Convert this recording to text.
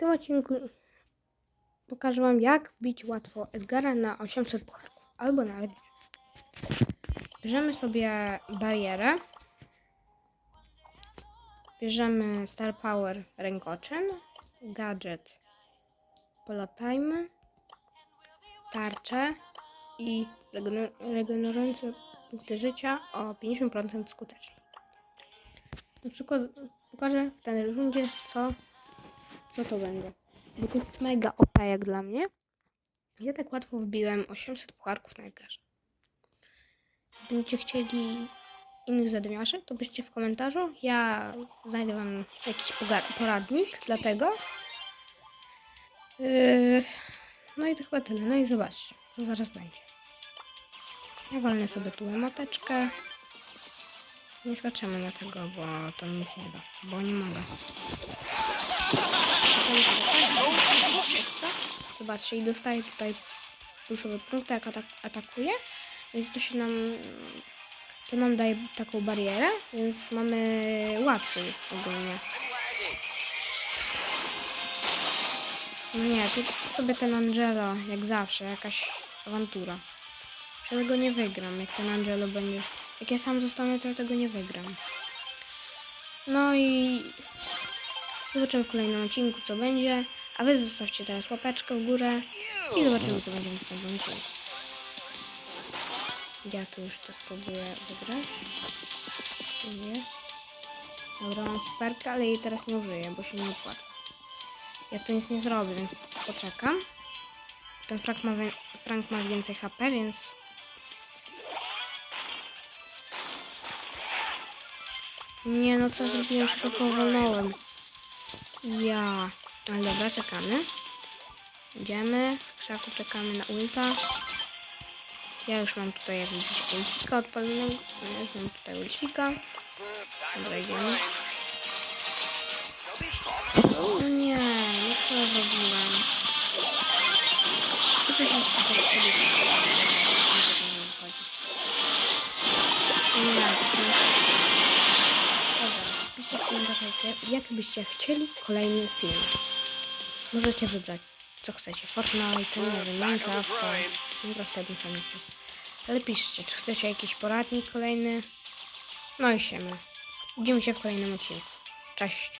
tym odcinku pokażę Wam, jak wbić łatwo Edgara na 800 pucharków, albo nawet. Bierzemy sobie barierę. Bierzemy Star Power rękoczyn, gadżet polatajmy, tarczę i regener- regenerujące punkty życia o 50% skutecznie. Na przykład pokażę w tej rundzie, co, co to będzie. Bo to jest mega OP jak dla mnie. Ja tak łatwo wbiłem 800 pucharków na Edgarze. Będziecie chcieli innych zadymiarzy, to piszcie w komentarzu. Ja znajdę wam jakiś poradnik dla tego. Yy, no i to chyba tyle. No i zobaczcie, co zaraz będzie. Ja walnę sobie tu emoteczkę. Nie skaczemy na tego, bo to nic nie da. Bo nie mogę. Zobaczcie, i dostaję tutaj pluszowe punkty, jak atak atakuje. Więc to się nam... To nam daje taką barierę, więc mamy łatwiej ogólnie. No nie, tu sobie ten Angelo, jak zawsze, jakaś awantura. Ja tego nie wygram, jak ten Angelo będzie... Jak ja sam zostanę, to ja tego nie wygram. No i... Zobaczymy w kolejnym odcinku, co będzie. A wy zostawcie teraz łapeczkę w górę i zobaczymy, co będzie w następnym odcinku. Ja tu już to spróbuję wygrać. Nie. Dobra, mam hiperkę, ale jej teraz nie użyję, bo się nie opłaca. Ja tu nic nie zrobię, więc poczekam. Ten Frank ma, Frank ma więcej HP, więc... Nie, no co zrobiłem, szybko powolnąłem. Ja. Ale dobra, czekamy. Idziemy. W krzaku czekamy na ulta. Ja już mam tutaj jak ulcika odpalonego. Ja już mam tutaj ulcika. Dobra, idziemy. No nie, no co ja zrobiłem? Muszę się jeszcze tak. Nie, to jest... W chcieli kolejny film. Możecie wybrać, co chcecie. Fortnite, nie wiem, Minecraft, Minecraft bym sam nie chciał. Ale piszcie, czy chcecie jakiś poradnik kolejny. No i siemy. Widzimy się w kolejnym odcinku. Cześć.